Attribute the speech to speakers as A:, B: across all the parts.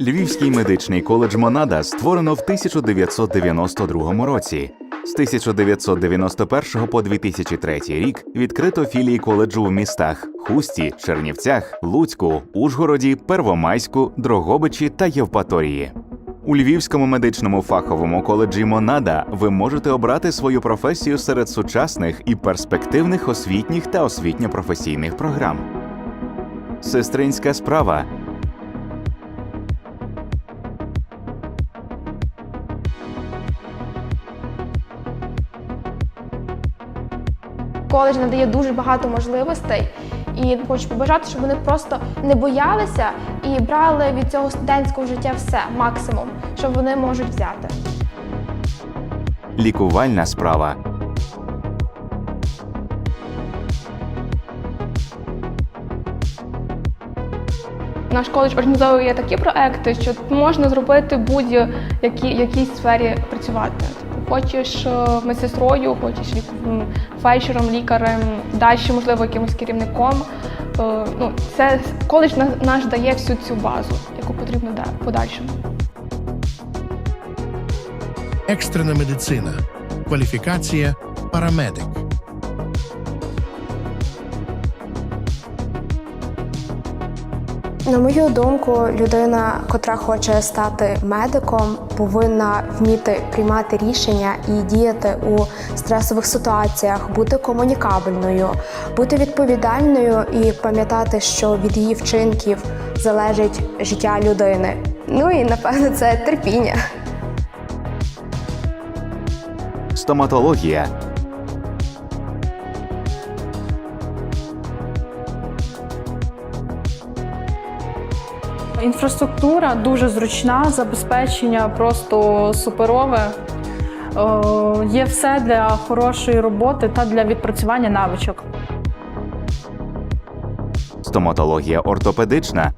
A: Львівський медичний коледж Монада створено в 1992 році. З 1991 по 2003 рік відкрито філії коледжу в містах Хусті, Чернівцях, Луцьку, Ужгороді, Первомайську, Дрогобичі та Євпаторії. У Львівському медичному фаховому коледжі Монада ви можете обрати свою професію серед сучасних і перспективних освітніх та освітньо-професійних програм. Сестринська справа
B: Коледж надає дуже багато можливостей, і хочу побажати, щоб вони просто не боялися і брали від цього студентського життя все максимум, що вони можуть взяти.
A: лікувальна справа.
C: Наш коледж організовує такі проекти, що можна зробити будь-якій якійсь сфері працювати. Хочеш е, медсестрою, хочеш фельдшером, лікарем, далі, можливо, якимось керівником. Е, Ну, це коледж на- наш дає всю цю базу, яку потрібно подальшому.
D: Екстрена медицина. Кваліфікація парамедик.
E: На мою думку, людина, котра хоче стати медиком, повинна вміти приймати рішення і діяти у стресових ситуаціях, бути комунікабельною, бути відповідальною і пам'ятати, що від її вчинків залежить життя людини. Ну і напевно це терпіння.
A: Стоматологія.
F: Інфраструктура дуже зручна, забезпечення просто суперове. Е, Є все для хорошої роботи та для відпрацювання навичок.
A: Стоматологія ортопедична.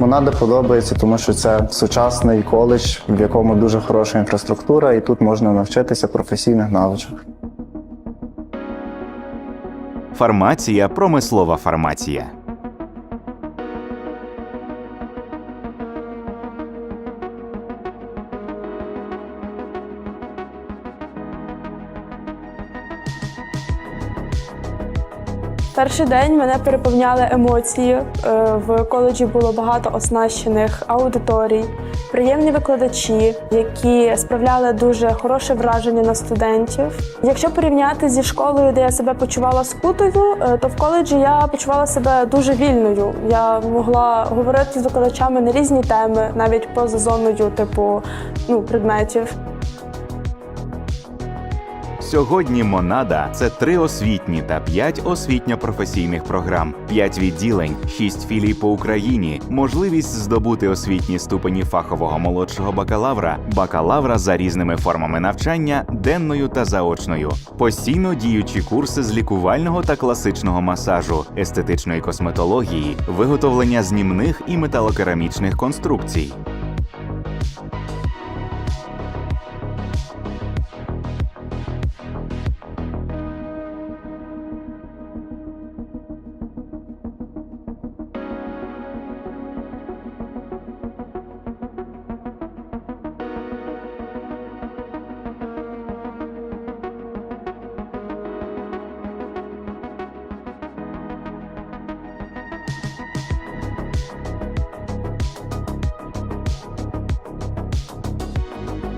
G: Монада подобається, тому що це сучасний коледж, в якому дуже хороша інфраструктура, і тут можна навчитися професійних навичок.
A: Фармація, промислова фармація.
H: Перший день мене переповняли емоції. Е, В коледжі було багато оснащених аудиторій, приємні викладачі, які справляли дуже хороше враження на студентів. Якщо порівняти зі школою, де я себе почувала скутою, е, то в коледжі я почувала себе дуже вільною. Я могла говорити з викладачами на різні теми, навіть поза зоною, типу ну, предметів.
A: Сьогодні Монада це три освітні та п'ять освітньо-професійних програм, п'ять відділень, шість філій по Україні, можливість здобути освітні ступені фахового молодшого бакалавра, бакалавра за різними формами навчання, денною та заочною, постійно діючі курси з лікувального та класичного масажу, естетичної косметології, виготовлення знімних і металокерамічних конструкцій.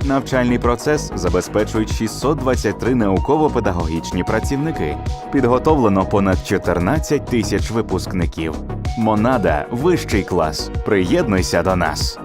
A: Навчальний процес забезпечують 623 науково-педагогічні працівники. Підготовлено понад 14 тисяч випускників. Монада вищий клас. Приєднуйся до нас.